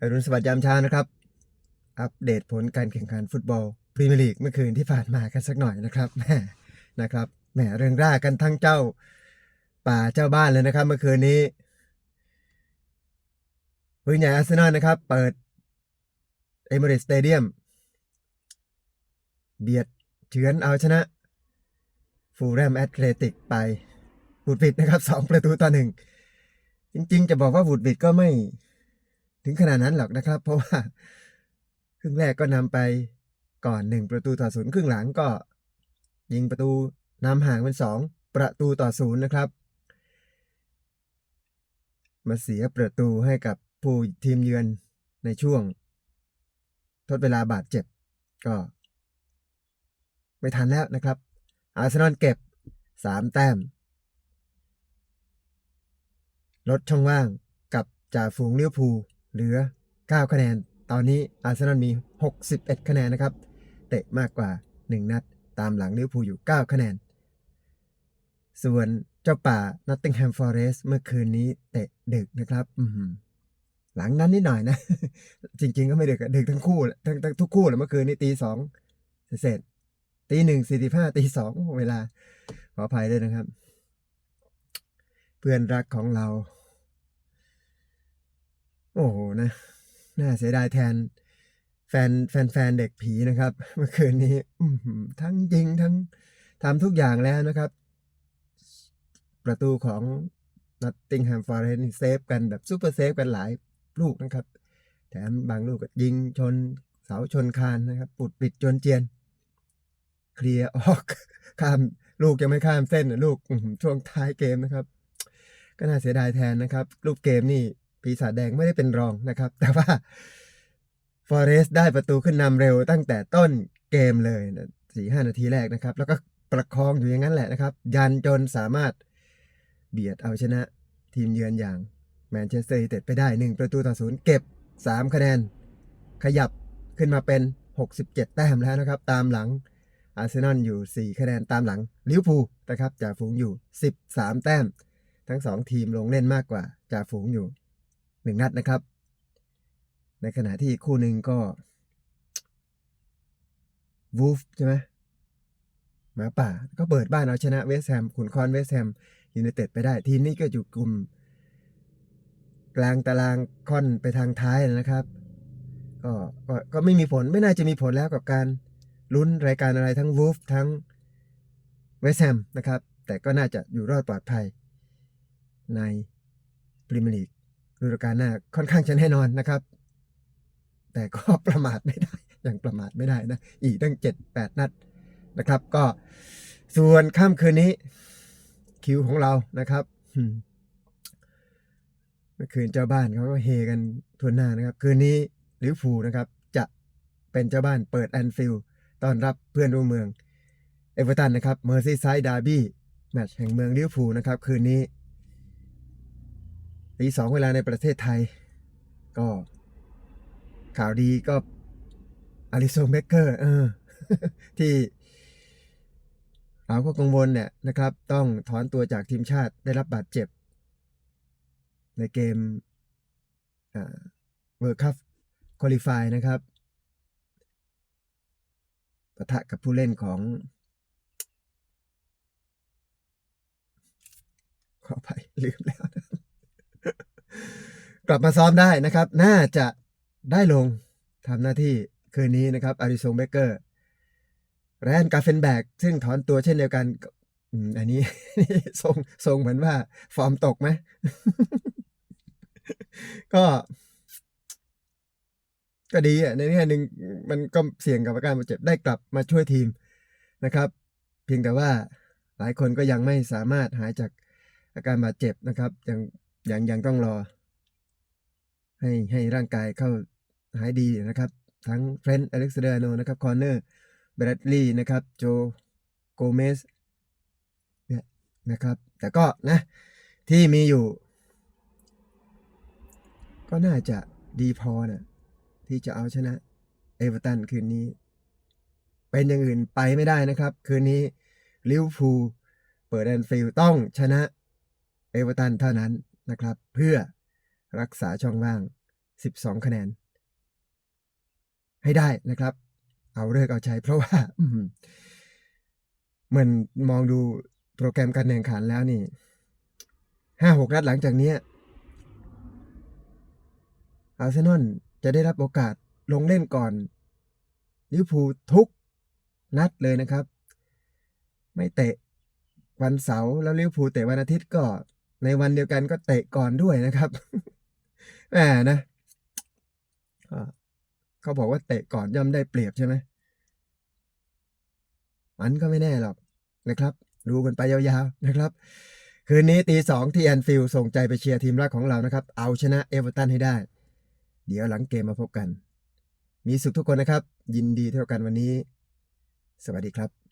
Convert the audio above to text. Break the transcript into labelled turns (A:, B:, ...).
A: อรุณสวัสดิ์ยามเช้านะครับ อัปเดตผลการแข่งขันฟุตบอลพรีเมียร์ลีกเมื่อคืนที่ผ่านมากันสักหน่อยนะครับแหมนะครับแหมเรื่องร่ากันทั้งเจ้าป่าเจ้าบ้านเลยนะครับ เมื่อคืนนี้ปืนใหญ่อาร์เซนอลนะครับ เปิดเอมิเรตสเตเดียมเบียดเฉือนเอาชนะฟูลแรมแอตเลติกไปบุดบิดนะครับสองประตูต่อหนึ่งจริง ๆ จะบอกว่าบุดบิดก็ไม่ ถึงขนาดนั้นหรอกนะครับ เพราะว่า ครึ่งแรกก็นำไปก่อนหนึ่งประตูต่อศูนย์ครึ่งหลังก็ ยิงประตูนำห่างเป็นสองประตูต่อศูนย์นะครับ มาเสียประตูให้กับผู้ทีมเยือนในช่วง ทดเวลาบาดเจ็บก็ ไม่ทันแล้วนะครับ อาร์เซนอลเก็บสามแต้ม ลดช่องว่างกับจ่าฝูงลิเวอร์พู เหลือ 9 คะแนน ตอนนี้อาร์เซนอลมี 61 คะแนนนะครับ เตะมากกว่า 1 นัด ตามหลังลิเวอร์พูลอยู่ 9 คะแนน ส่วนเจ้าป่านอตติงแฮมฟอเรสต์เมื่อคืนนี้เตะดึกนะครับอือหือหลังนั้นนิดหน่อยนะ จริง ๆ ก็ไม่ดึกดึกทั้งคู่ทั้งทั้งทุกคู่แหละเมื่อคืนนี้ตีสองเสร็จตีหนึ่งสี่สิบห้าตีสองเวลา ขออภัยด้วยนะครับ เพื่อนรักของเรา โอ้โหนะน่าเสียดายแทน แฟนแฟนแฟนเด็กผีนะครับ เมื่อคืนนี้ทั้งยิงทั้งทำทุกอย่างแล้วนะครับ ประตูของนัตติงแฮมฟอร์เรสเซฟกันแบบซูเปอร์เซฟกันหลายลูกนะครับ แถมบางลูกก็ยิงชนเสาชนคานนะครับ ปุดปิดจนเจียน เคลียร์ออก ข้ามลูกยังไม่ข้ามเส้นนะลูกช่วงท้ายเกมนะครับ ก็น่าเสียดายแทนนะครับ ลูกเกมนี่ ปีศาจแดงไม่ได้เป็นรองนะครับ แต่ว่าฟอเรสต์ได้ประตูขึ้นนำเร็วตั้งแต่ต้นเกมเลยสี่ห้านาทีแรกนะครับ แล้วก็ประคองอยู่อย่างนั้นแหละนะครับ ยันจนสามารถเบียดเอาชนะทีมเยือนอย่างแมนเชสเตอร์ยูไนเต็ดไปได้ 1 ประตูต่อศูนย์เก็บ 3 คะแนน ขยับขึ้นมาเป็น 67 แต้มแล้วนะครับ ตามหลังอาร์เซนอลอยู่ 4 คะแนนตามหลังลิเวอร์พูลนะครับจ่าฝูงอยู่ 13 แต้ม ทั้ง 2 ทีมลงเล่นมากกว่าจ่าฝูงอยู่ หนึ่งนัดนะครับ ในขณะที่คู่หนึ่งก็วูฟใช่ไหมหมาป่า ก็เปิดบ้านเอาชนะเวสแฮมขุนคอนเวสแฮมยูไนเต็ดไปได้ ทีมนี้ก็อยู่กลุ่ม กลางตารางค่อนไปทางท้ายนะครับ ก็ก็ก็ไม่มีผลไม่น่าจะมีผลแล้วกับการลุ้นรายการอะไรทั้งวูฟทั้งเวสแฮมนะครับ แต่ก็น่าจะอยู่รอดปลอดภัยในพรีเมียร์ลีก ฤดูกาลหน้าค่อนข้างจะแน่นอนนะครับ แต่ก็ประมาทไม่ได้ยังประมาทไม่ได้นะ อีกตั้งเจ็ดแปดนัดนะครับ ก็ส่วนค่ำคืนนี้คิวของเรานะครับเมื่อคืนเจ้าบ้านเขาก็เฮกันทวนหน้านะครับ คืนนี้ลิเวอร์พูลนะครับ จะเป็นเจ้าบ้านเปิดแอนฟิลด์ต้อนรับเพื่อนร่วมเมือง เอเวอร์ตันนะครับเมอร์ซีไซด์ดาร์บี้แมตช์แห่งเมืองลิเวอร์พูลนะครับ คืนนี้ ตีสองเวลาในประเทศไทย ก็ข่าวดีก็อาริโซเบเกอร์เออที่เราก็กังวลเนี่ยนะครับ ต้องถอนตัวจากทีมชาติได้รับบาดเจ็บ ในเกมเวิร์คัพคุริฟายนะครับปะทะกับผู้เล่นของ ขอไปลืมแล้วนะ กลับมาซ้อมได้นะครับ น่าจะได้ลงทำหน้าที่คืนนี้นะครับอาริโซเบเกอร์แรนกาเฟนแบกซึ่งถอนตัวเช่นเดียวกันอันนี้ทรงทรงเหมือนว่า ฟอร์มตกไหมก็ก็ดีอะในแง่หนึ่งมันก็เสี่ยงกับอาการบาดเจ็บได้กลับมาช่วยทีมนะครับ เพียงแต่ว่าหลายคนก็ยังไม่สามารถหายจากอาการบาดเจ็บนะครับยังยังยังต้องรอ ให้ให้ร่างกายเข้าหายดีนะครับ ทั้งเฟรนด์อเล็กซานเดอร์โนนะครับคอนเนอร์เบรดลีย์นะครับโจโกเมสเนี่ยนะครับ แต่ก็นะที่มีอยู่ ก็น่าจะดีพอนะที่จะเอาชนะเอเวอร์ตันคืนนี้ เป็นอย่างอื่นไปไม่ได้นะครับ คืนนี้ลิเวอร์พูลเปิดแอนฟิลต้องชนะเอเวอร์ตันเท่านั้นนะครับ เพื่อ รักษาช่องว่าง 12 คะแนน ให้ได้นะครับ เอาเลิกเอาใช้เพราะว่าเหมือนมองดูโปรแกรมการแข่งขันแล้วนี่5-6นัดหลังจากนี้อาร์เซนอลจะได้รับโอกาสลงเล่นก่อนลิเวอร์พูลทุกนัดเลยนะครับ ไม่เตะวันเสาร์แล้วลิเวอร์พูลเตะวันอาทิตย์ก็ ในวันเดียวกันก็เตะก่อนด้วยนะครับ แหมนะเขาบอกว่าเตะก่อนย่อมได้เปรียบใช่ไหมมันก็ไม่แน่หรอกนะครับ ดูกันไปยาวๆนะครับ คืนนี้ตีสองที่แอนฟิลด์ส่งใจไปเชียร์ทีมรักของเรานะครับ เอาชนะเอเวอร์ตันให้ได้ เดี๋ยวหลังเกมมาพบกัน มีสุขทุกคนนะครับ ยินดีเท่ากันวันนี้ สวัสดีครับ